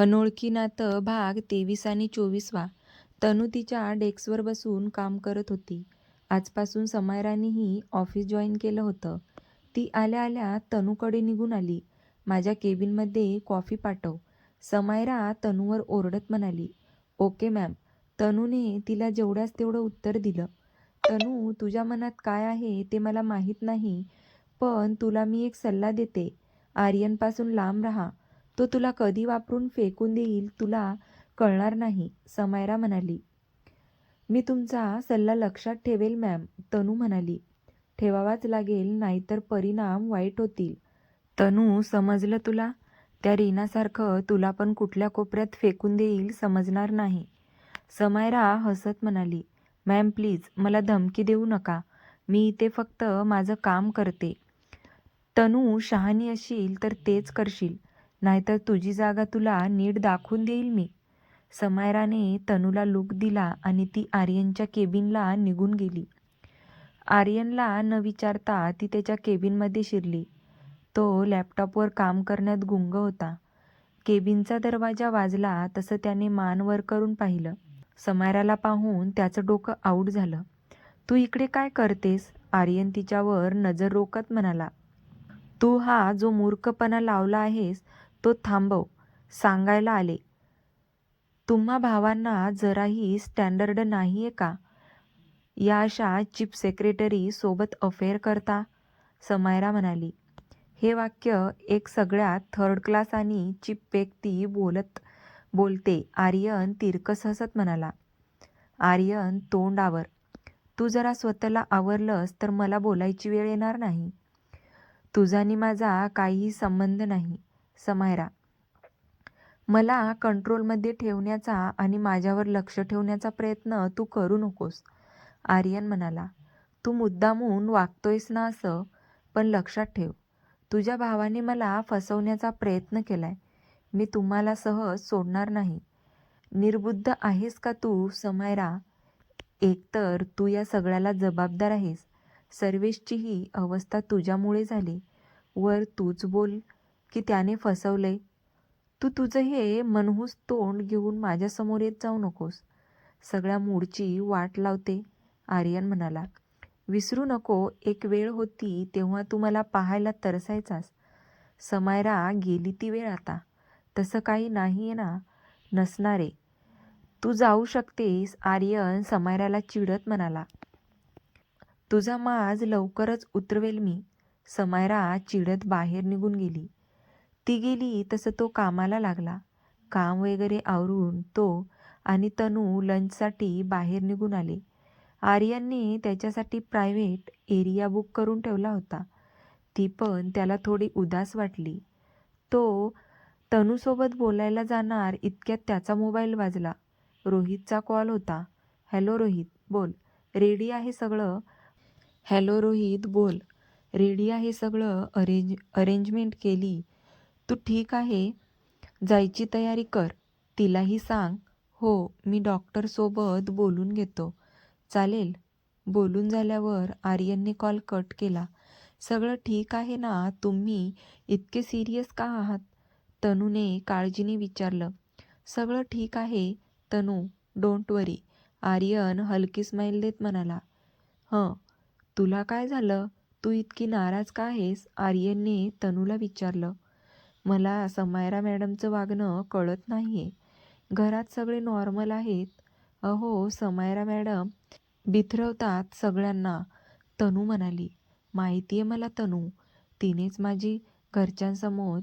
अनोळखी नातं भाग तेवीस आणि चोवीसवा तनू तिच्या डेस्कवर बसून काम करत होती. आजपासून समायरानेही ऑफिस जॉईन केलं होतं. ती आल्या आल्या तनूकडे निघून आली. माझ्या केबिनमध्ये कॉफी पाठव. समायरा तनूवर ओरडत म्हणाली. Okay ma'am. तनूने तिला जेवढ्याच तेवढं उत्तर दिलं. तनू तुझ्या मनात काय आहे ते मला माहीत नाही पण तुला मी एक सल्ला देते. आर्यनपासून लांब राहा. तो तुला कधी वापरून फेकून देईल तुला कळणार नाही, समायरा म्हणाली. मी तुमचा सल्ला लक्षात ठेवेल मॅम, तनू म्हणाली. ठेवावाच लागेल नाहीतर परिणाम वाईट होतील. तनू समजलं तुला? त्या रीनासारखं तुला पण कुठल्या कोपऱ्यात फेकून देईल समजणार नाही. समायरा हसत म्हणाली. मॅम प्लीज मला धमकी देऊ नका. मी इथे फक्त माझं काम करते. तनू शहाणी असशील तर तेच करशील. नाहीतर तुझी जागा तुला नीट दाखवून देईल मी. समायराने तनूला लूक दिला आणि ती आर्यनच्या केबिनला निघून गेली. आर्यनला न विचारता ती त्याच्या केबिनमध्ये शिरली. तो लॅपटॉपवर काम करण्यात गुंग होता. केबिनचा दरवाजा वाजला तसं त्याने मान वर करून पाहिलं. समायराला पाहून त्याचं डोकं आऊट झालं. तू इकडे काय करतेस? आर्यन तिच्यावर नजर रोखत म्हणाला. तू हा जो मूर्खपणा लावला आहेस तो थांबव, सांगायला आले. तुम्हा भावांना जराही स्टँडर्ड नाहीये का? या अशा चीफ सेक्रेटरी सोबत अफेअर करता? समायरा म्हणाली. हे वाक्य एक सगळ्यात थर्ड क्लास आणि चीप व्यक्ती बोलत बोलते आर्यन तिरकस हसत म्हणाला. आर्यन तोंडावर तू जरा स्वतःला आवरलंस तर मला बोलायची वेळ येणार नाही. तुझा आणि माझा काहीही संबंध नाही. समायरा. मला कंट्रोलमध्ये ठेवण्याचा आणि माझ्यावर लक्ष ठेवण्याचा प्रयत्न तू करू नकोस. आर्यन म्हणाला. तू मुद्दामून वागतोयस ना असं? पण लक्षात ठेव, तुझ्या भावाने मला फसवण्याचा प्रयत्न केलाय. मी तुम्हाला सहज सोडणार नाही. निर्बुद्ध आहेस का तू समायरा? एकतर तू या सगळ्याला जबाबदार आहेस. सर्वेशची ही अवस्था तुझ्यामुळे झाली. वर तूच बोल की त्याने फसवले तू तुझं हे मनहूस तोंड घेऊन माझ्यासमोर येत जाऊ नकोस. सगळ्या मूडची वाट लावते. आर्यन म्हणाला. विसरू नको एक वेळ होती तेव्हा तू मला पाहायला तरसायचास. समायरा गेली ती वेळ आता. तसं काही नाही आहे ना? नसणारे. तू जाऊ शकतेस आर्यन समायराला चिडत म्हणाला. तुझा माज लवकरच उतरवेल मी. समायरा चिडत बाहेर निघून गेली. ती गेली तसं तो कामाला लागला. काम वगैरे आवरून तो आणि तनू लंचसाठी बाहेर निघून आले. आर्यनने त्याच्यासाठी प्रायव्हेट एरिया बुक करून ठेवला होता. ती पण त्याला थोडी उदास वाटली. तो तनूसोबत बोलायला जाणार इतक्यात त्याचा मोबाईल वाजला. रोहितचा कॉल होता. हॅलो रोहित, बोल. रेडी आहे सगळं? हॅलो रोहित, बोल. रेडी आहे सगळं अरेंज अरेंजमेंट केली. तू ठीक आहे? जायची तयारी कर. तिलाही सांग. हो, मी डॉक्टरसोबत बोलून घेतो. चालेल? बोलून झाल्यावर आर्यनने कॉल कट केला. सगळं ठीक आहे ना तुम्ही इतके सिरियस का आहात? तनूने काळजीने विचारलं. सगळं ठीक आहे तनू, डोंट वरी. आर्यन हलकी स्माईल देत म्हणाला. हं, तुला काय झालं? तू इतकी नाराज का आहेस? आर्यनने तनूला विचारलं. मला समायरा मॅडमचं वागणं कळत नाही आहे घरात सगळे नॉर्मल आहेत. अहो समायरा मॅडम बिथरवतात सगळ्यांना, तनू म्हणाली. माहिती आहे मला तनू. तिनेच माझी घरच्यांसमोर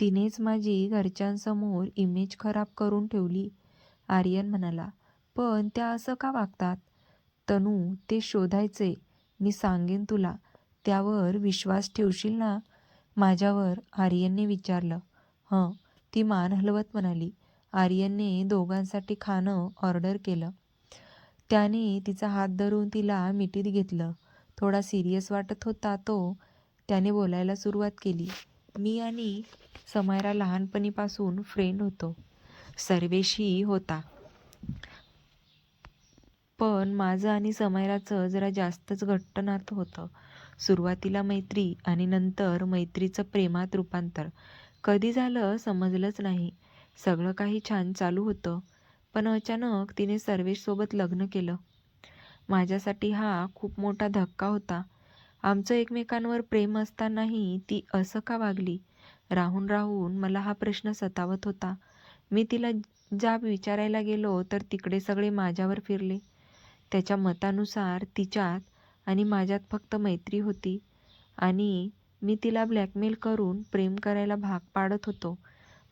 तिनेच माझी घरच्यांसमोर इमेज खराब करून ठेवली. आर्यन म्हणाला. पण त्या असं का वागतात? तनू ते शोधायचे मी सांगेन तुला. त्यावर विश्वास ठेवशील ना माझ्यावर? आर्यनने विचारलं. हं, ती मान हलवत म्हणाली. आर्यनने दोघांसाठी खाणं ऑर्डर केलं. त्याने तिचा हात धरून तिला मिठीत घेतलं. थोडा सिरियस वाटत होता तो. त्याने बोलायला सुरुवात केली. मी आणि समायरा लहानपणीपासून फ्रेंड होतो. सर्वेशही होता. पण माझं आणि समायराचं जरा जास्तच घट्ट नातं होतं. सुरुवातीला मैत्री आणि नंतर मैत्रीचं प्रेमात रूपांतर. कधी झालं समजलंच नाही. सगळं काही छान चालू होतं पण अचानक तिने सर्वेशसोबत लग्न केलं. माझ्यासाठी हा खूप मोठा धक्का होता. आमचं एकमेकांवर प्रेम असतानाही ती असं का वागली? राहून राहून मला हा प्रश्न सतावत होता. मी तिला जाब विचारायला गेलो तर तिकडे सगळे माझ्यावर फिरले. त्याच्या मतानुसार तिच्यात आणि माझ्यात फक्त मैत्री होती. आणि मी तिला ब्लॅकमेल करून प्रेम करायला भाग पाडत होतो.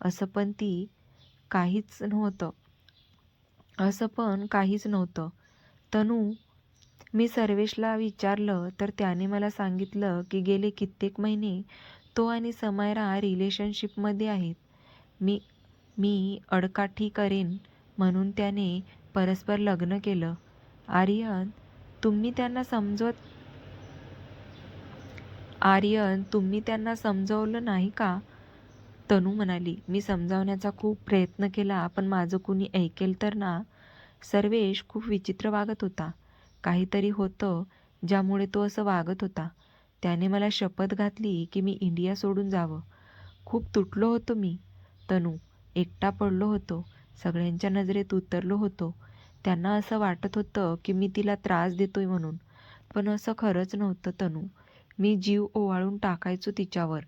असं पण ती काहीच नव्हतं. असं पण काहीच नव्हतं. तनू मी सर्वेशला विचारलं तर त्याने मला सांगितलं की गेले कित्येक महिने तो आणि समायरा रिलेशनशिपमध्ये आहेत. मी मी अडकाठी करेन म्हणून त्याने परस्पर लग्न केलं. आर्यन तुम्ही त्यांना समजवत आर्यन तुम्ही त्यांना समजवलं नाही का? तनू म्हणाली मी समजावण्याचा खूप प्रयत्न केला पण माझं कुणी ऐकेल तर ना? सर्वेश खूप विचित्र वागत होता. काहीतरी होतं ज्यामुळे तो असं वागत होता. त्याने मला शपथ घातली की मी इंडिया सोडून जावं. खूप तुटलो होतो मी. तनू एकटा पडलो होतो. सगळ्यांच्या नजरेत उतरलो होतो. त्यांना असं वाटत होतं की मी तिला त्रास देतोय म्हणून. पण असं खरंच नव्हतं तनू. मी जीव ओवाळून टाकायचो तिच्यावर.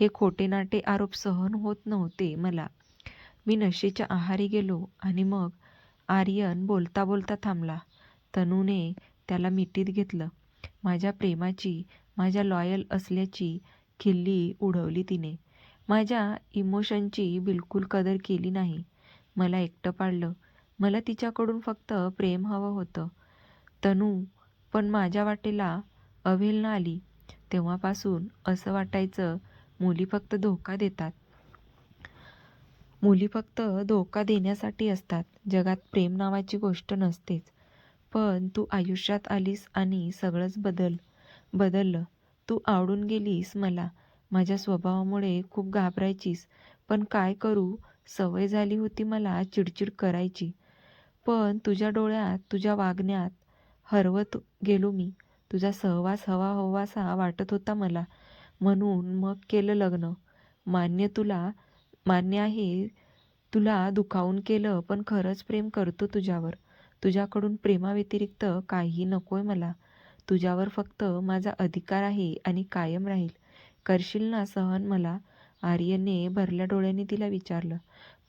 हे खोटे नाटे आरोप सहन होत नव्हते मला. मी नशेच्या आहारी गेलो आणि मग आर्यन बोलता बोलता थांबला. तनूने त्याला मिठीत घेतलं. माझ्या प्रेमाची माझ्या लॉयल असल्याची खिल्ली उडवली तिने. माझ्या इमोशनची बिलकुल कदर केली नाही. मला एकटं पाडलं. मला तिच्याकडून फक्त प्रेम हवं होतं. तनू पण माझ्या वाटेला अवेलना आली. तेव्हापासून असं वाटायचं मुली फक्त धोका देतात. मुली फक्त धोका देण्यासाठी असतात. जगात प्रेम नावाची गोष्ट नसतेच. पण तू आयुष्यात आलीस आणि सगळंच बदल बदललं. तू आवडून गेलीस मला. माझ्या स्वभावामुळे खूप घाबरायचीस. पण काय करू? सवय झाली होती मला चिडचिड करायची. पण तुझ्या डोळ्यात तुझ्या वागण्यात हरवत गेलो मी. तुझा सहवास हवा हवासा वाटत होता मला. म्हणून मग केलं लग्न. मान्य तुला मान्य आहे तुला दुखावून केलं पण खरंच प्रेम करतो तुझ्यावर. तुझ्याकडून प्रेमाव्यतिरिक्त काही नकोय मला. तुझ्यावर फक्त माझा अधिकार आहे आणि कायम राहील. करशील ना सहन मला? आर्यने भरल्या डोळ्यांनी तिला विचारलं.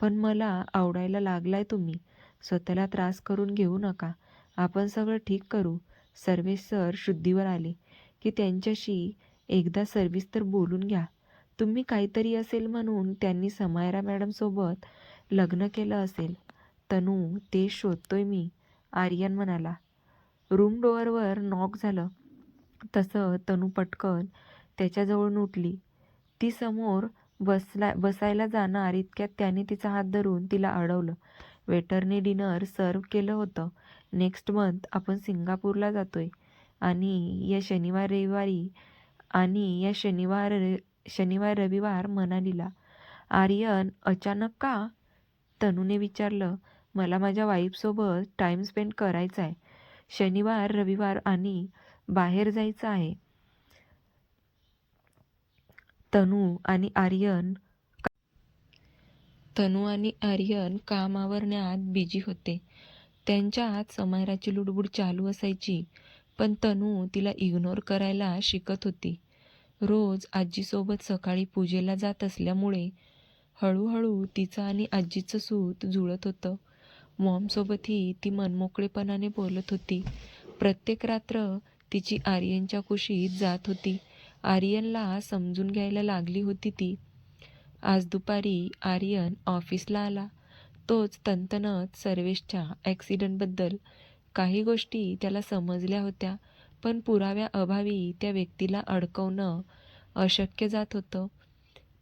पण मला आवडायला लागलाय तुम्ही. स्वतःला त्रास करून घेऊ नका. आपण सगळं ठीक करू. सर्वेश सर शुद्धीवर आले की त्यांच्याशी एकदा सर्विस तर बोलून घ्या. तुम्ही काहीतरी असेल म्हणून त्यांनी समायरा मॅडमसोबत लग्न केलं असेल. तनू ते शोधतोय मी आर्यन म्हणाला. रूम डोअरवर नॉक झालं. तसं तनू पटकन त्याच्याजवळून उठली ती समोर बसला बसायला जाणार इतक्यात त्याने तिचा हात धरून तिला अडवलं. वेटरने डिनर सर्व केलं होतं. नेक्स्ट मंथ आपण सिंगापूरला जातोय. आणि या शनिवार रविवारी आणि या शनिवार शनिवार रविवार मनालीला. आर्यन अचानक का? तनूने विचारलं. मला माझ्या वाईफसोबत टाईम स्पेंड करायचा आहे. शनिवार रविवार आणि बाहेर जायचं आहे. तनू आणि आर्यन तनू आणि आर्यन कामावरण्यात बिजी होते. त्यांच्यात समायराची लुडबुड चालू असायची पण तनू तिला इग्नोर करायला शिकत होती. रोज आजीसोबत सकाळी पूजेला जात असल्यामुळे हळूहळू तिचं आणि आजीचं सूत जुळत होतं. मॉमसोबतही ती मनमोकळेपणाने बोलत होती. प्रत्येक रात्र तिची आर्यनच्या कुशीत जात होती. आर्यनला समजून घ्यायला लागली होती ती. आज दुपारी आर्यन ऑफिसला आला. तोच तंतनत सर्वेशच्या ॲक्सिडंटबद्दल काही गोष्टी त्याला समजल्या होत्या पण पुराव्या अभावी त्या व्यक्तीला अडकवणं अशक्य जात होतं.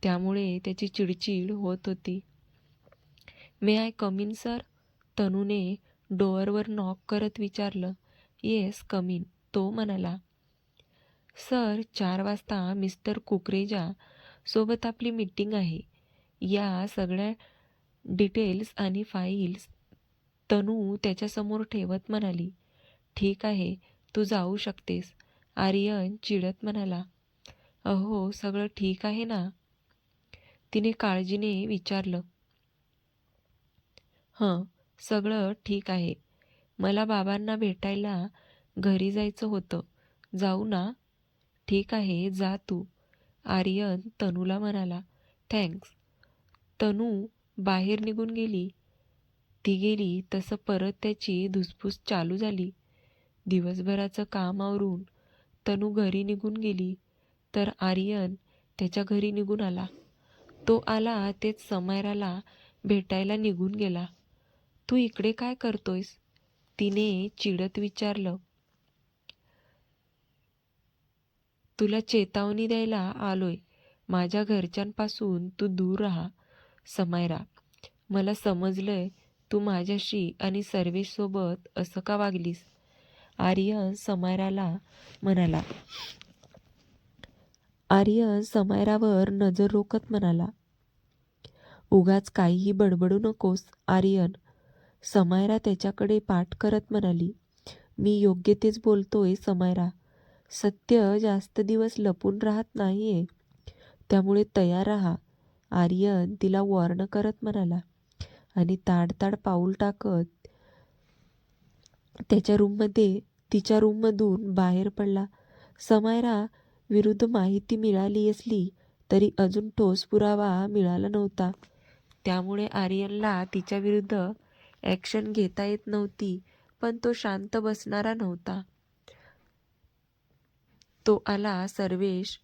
त्यामुळे त्याची चिडचिड होत होती. May I come in sir? तनूने डोअरवर नॉक करत विचारलं. येस कमिन तो म्हणाला. सर चार वाजता मिस्टर कुकरेजा सोबत आपली मीटिंग आहे. या सगळ्या डिटेल्स आणि फाईल्स तनू त्याच्यासमोर ठेवत म्हणाली ठीक आहे तू जाऊ शकतेस आर्यन चिडत म्हणाला. अहो सगळं ठीक आहे ना? तिने काळजीने विचारलं. हं सगळं ठीक आहे. मला बाबांना भेटायला घरी जायचं होतं. जाऊ ना? ठीक आहे जा तू. आर्यन तनूला म्हणाला थँक्स. तनू बाहेर निघून गेली. ती गेली तसं परत त्याची धुसफूस चालू झाली. दिवसभराचं काम आवरून तनू घरी निघून गेली तर आर्यन त्याच्या घरी निघून आला. तो आला तेच समायराला भेटायला निघून गेला. तू इकडे काय करतोयस? तिने चिडत विचारलं. तुला चेतावणी द्यायला आलोय. माझ्या घरच्यांपासून तू दूर राहा. समायरा मला समजलंय तू माझ्याशी आणि सर्वेशसोबत असं का वागलीस? आर्यन समायराला म्हणाला. आर्यन समायरावर नजर रोखत म्हणाला. उगाच काहीही बडबडू नकोस आर्यन. समायरा त्याच्याकडे पाठ करत म्हणाली. मी योग्य तेच बोलतोय समायरा. सत्य जास्त दिवस लपून राहत नाहीये. त्यामुळे तयार राहा. आर्यन तिला वॉर्न करत म्हणाला. आणि ताडताड पाऊल टाकत त्याच्या रूममध्ये तिच्या रूममधून बाहेर पडला. समायरा विरुद्ध माहिती मिळाली असली तरी अजून ठोस पुरावा मिळाला नव्हता. त्यामुळे आर्यनला तिच्या विरुद्ध ॲक्शन घेता येत नव्हती पण तो शांत बसणारा नव्हता. तो आला सर्वेश.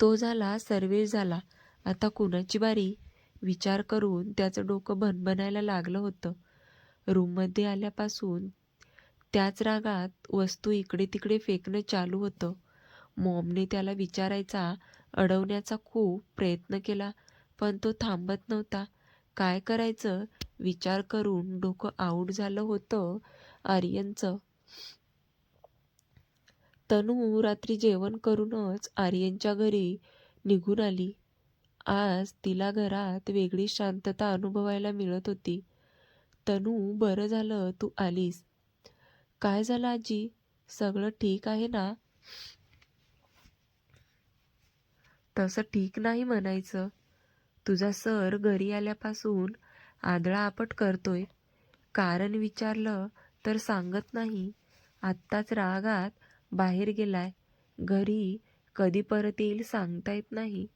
तो झाला सर्वेश झाला. आता कुणाची बारी? विचार करून त्याचं डोकं भनभनायला लागलं होतं. रूममध्ये आल्यापासून त्याच रागात वस्तू इकडे तिकडे फेकणं चालू होतं. मॉमने त्याला विचारायचा अडवण्याचा खूप प्रयत्न केला पण तो थांबत नव्हता. काय करायचं? विचार करून डोकं आऊट झालं होतं आर्यनचं. तनू रात्री जेवण करूनच आर्यनच्या घरी निघून आली. आज तिला घरात वेगळी शांतता अनुभवायला मिळत होती. तनू बरं झालं तू आलीस. काय झालं आजी? सगळं ठीक आहे ना? तसं ठीक नाही म्हणायचं. तुझा सर घरी आल्यापासून आदळा आपट करतोय. कारण विचारलं तर सांगत नाही. आत्ताच रागात बाहेर गेलाय. घरी कधी परत येईल सांगता येत नाही.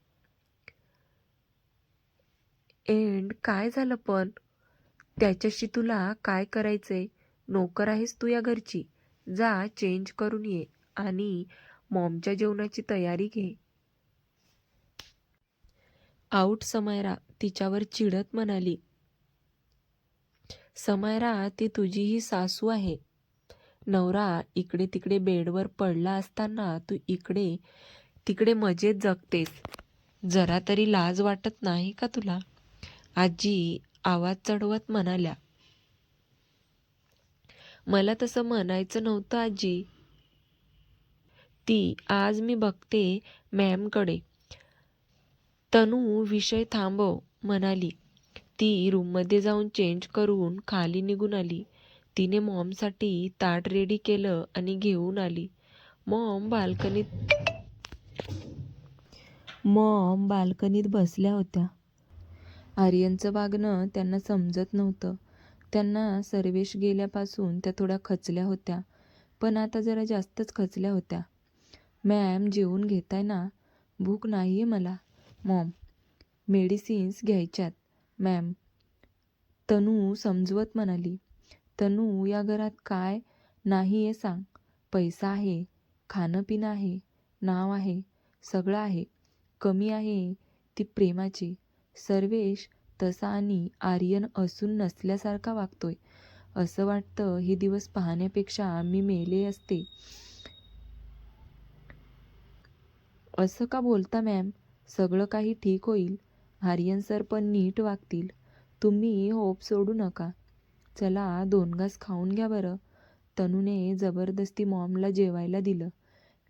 एंड काय झालं पण? त्याच्याशी तुला काय करायचंय? नोकर आहेस तू या घरची. जा चेंज करून ये आणि मॉमच्या जेवणाची तयारी घे. आऊट समायरा तिच्यावर चिडत म्हणाली. समायरा ती तुझी ही सासू आहे. नवरा इकडे तिकडे बेडवर पडला असताना तू इकडे तिकडे मजेत जगतेस. जरा तरी लाज वाटत नाही का तुला? आजी आवाज चढवत म्हणाल्या. मला तसं म्हणायचं नव्हतं आजी. ती आज मी बघते मॅमकडे. तनू विषय थांबव म्हणाली. ती रूममध्ये जाऊन चेंज करून खाली निघून आली. तिने मॉमसाठी ताट रेडी केलं आणि घेऊन आली. मॉम बाल्कनीत मॉम बाल्कनीत बसल्या होत्या. आर्यनचं वागणं त्यांना समजत नव्हतं. त्यांना सर्वेश गेल्यापासून त्या थोड्या खचल्या होत्या पण आता जरा जास्तच खचल्या होत्या. मॅम जेवून घेताय ना? भूक नाही आहे मला. मॉम मेडिसिन्स घ्यायच्यात. मॅम तनू समजवत म्हणाली. तनू या घरात काय नाही आहे सांग. पैसा आहे खाणंपिणं आहे नाव आहे सगळं आहे. कमी आहे ती प्रेमाची. सर्वेश तसा आणि आर्यन असून नसल्यासारखा वागतोय. असं वाटतं हे दिवस पाहण्यापेक्षा मी मेले असते. असं का बोलता मॅम? सगळं काही ठीक होईल. आर्यन सर पण नीट वागतील. तुम्ही होप सोडू नका. चला दोन घास खाऊन घ्या बरं. तनूने जबरदस्ती मॉमला जेवायला दिलं.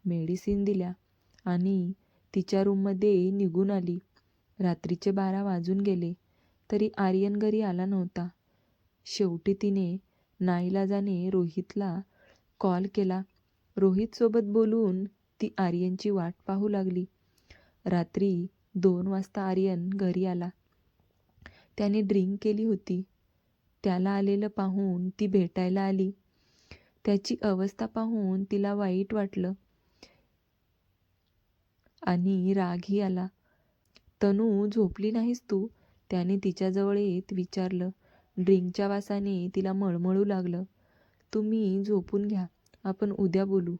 मेडिसिन दिल्या आणि तिच्या रूममध्ये निघून आली. रात्रीचे बारा वाजून गेले. तरी आर्यन घरी आला नव्हता. शेवटी तिने नाईलाजाने रोहितला कॉल केला. रोहितसोबत बोलून ती आर्यनची वाट पाहू लागली. रात्री दोन वाजता आर्यन घरी आला. त्याने ड्रिंक केली होती. त्याला आलेलं पाहून ती भेटायला आली. त्याची अवस्था पाहून तिला वाईट वाटलं. आणि रागही आला. तनू झोपली नाहीस तू? त्याने तिच्याजवळ येत विचारलं. ड्रिंकच्या वासाने तिला मळमळू लागलं. तुम्ही झोपून घ्या. आपण उद्या बोलू.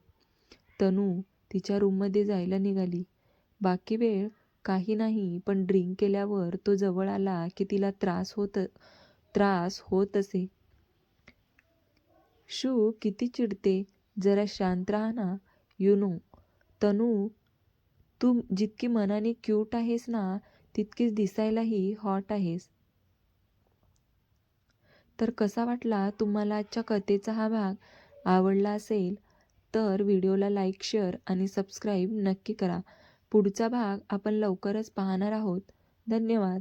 तनू तिच्या रूममध्ये जायला निघाली. बाकी वेळ काही नाही पण ड्रिंक केल्यावर तो जवळ आला की तिला त्रास होत त्रास होत असे. शू किती चिडते जरा शांत राहा ना यू तनू तू जितकी मनाने क्यूट आहेस ना तितकीच दिसायलाही हॉट आहेस. तर कसा वाटला तुम्हाला आजच्या कथेचा हा भाग? आवडला असेल तर व्हिडिओला लाईक शेअर आणि सबस्क्राईब नक्की करा. पुढचा भाग आपण लवकरच पाहणार आहोत. धन्यवाद.